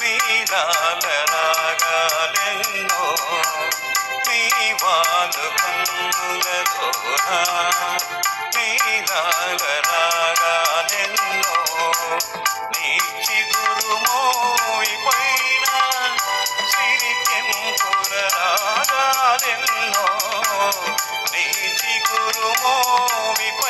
నీలాల రాగాలెన్నో? నీ వాళ్ళు కన్నులలోన నీలాల రాగాలెన్నో? నీ చిగురు మోయి పైన సిరికెంపుల రాగాలెన్నో నీ చిగురు మోవి పైన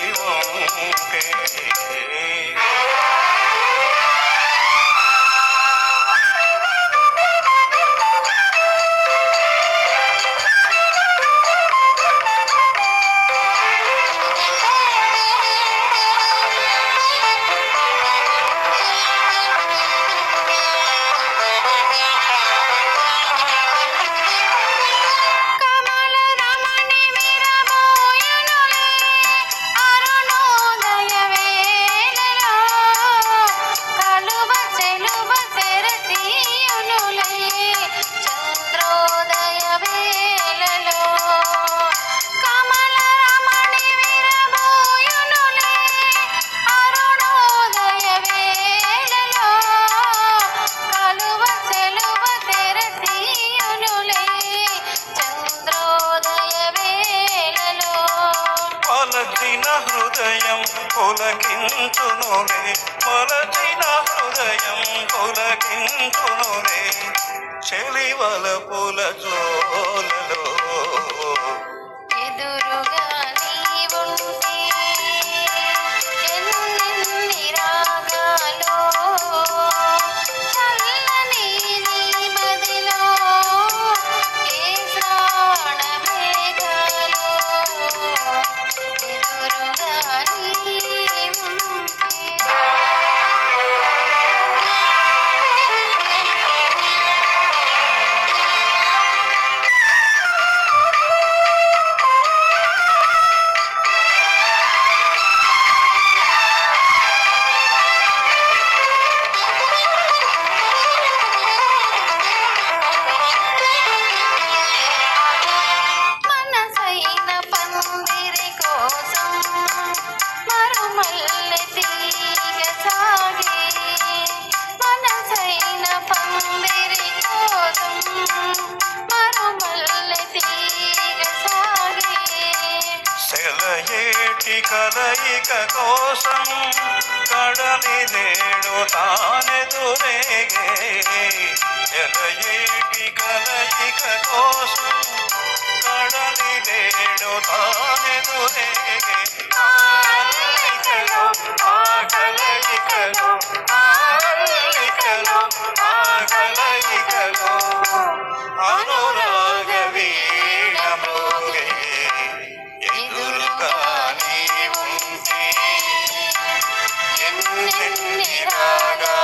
నీ పలచిన హృదయం పులకించునులే. పలచిన హృదయం పులకించునులే. చెలివల పుల జోలలో సెలయేటి కలయిక కోసం కడలి నేడు తానెదురేగే. సెలయేటి కలయిక కోసం కడలి నేడు తానెదురేగే. Tirana.